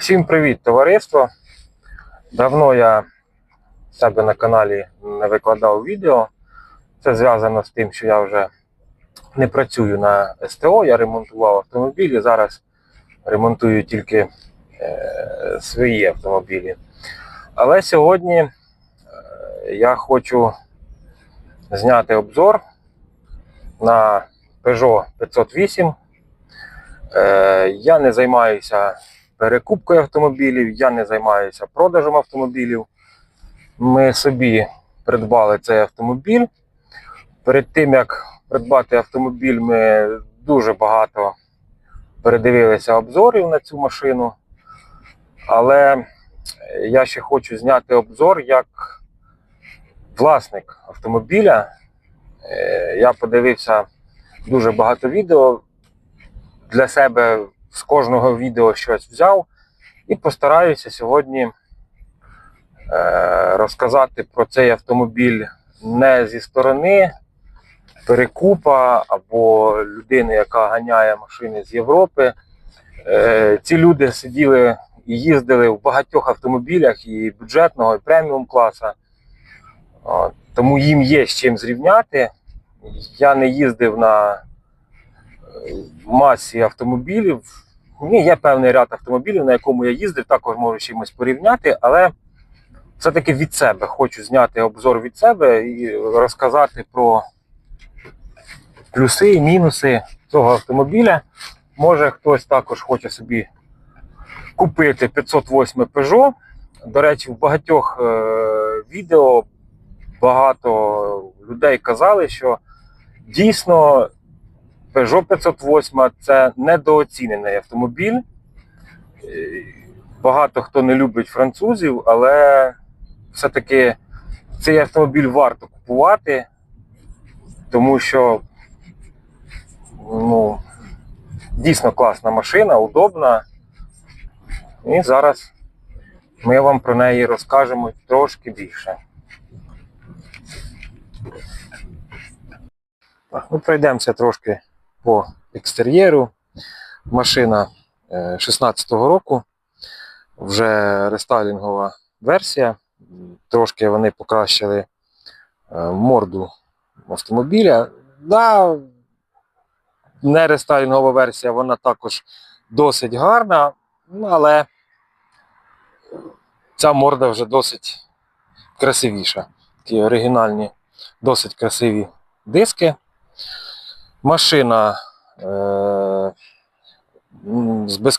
Всім привіт, товариство! Давно я себе на каналі не викладав відео. Це зв'язано з тим, що я вже не працюю на СТО, я ремонтував автомобілі. Зараз ремонтую тільки е, свої автомобілі. Але сьогодні е, я хочу зняти обзор на Peugeot 508. Е, я не займаюся перекупкою автомобілів, я не займаюся продажем автомобілів. Ми собі придбали цей автомобіль. Перед тим як придбати автомобіль, ми дуже багато передивилися обзорів на цю машину. Але я ще хочу зняти обзор як власник автомобіля. Е, Я подивився дуже багато відео. Для себе з кожного відео щось взяв і постараюся сьогодні е, розказати про цей автомобіль не зі сторони перекупа або людини, яка ганяє машини з Європи. Е, ці люди сиділи і їздили в багатьох автомобілях і бюджетного, і преміум класа. Тому їм є з чим зрівняти. Я не їздив на масі автомобілів. Ні, є певний ряд автомобілів, на якому я їздив, також можу чимось порівняти, але все-таки від себе хочу зняти обзор від себе і розказати про плюси і мінуси цього автомобіля. Може хтось також хоче собі купити 508 Peugeot. До речі, в багатьох е, відео багато людей казали, що дійсно Peugeot 508 це недооцінений автомобіль. Е, Багато хто не любить французів, але все-таки цей автомобіль варто купувати, тому що ну, дійсно класна машина, удобна. І зараз ми вам про неї розкажемо трошки більше. Так, ну, пройдемося трошки по екстер'єру. Машина 16-го року, вже рестайлінгова версія. Трошки вони покращили е, морду автомобіля. Да, не рестайлінгова версія, вона також досить гарна, але ця морда вже досить красивіша. Такі оригінальні, досить красиві диски. Машина е, з з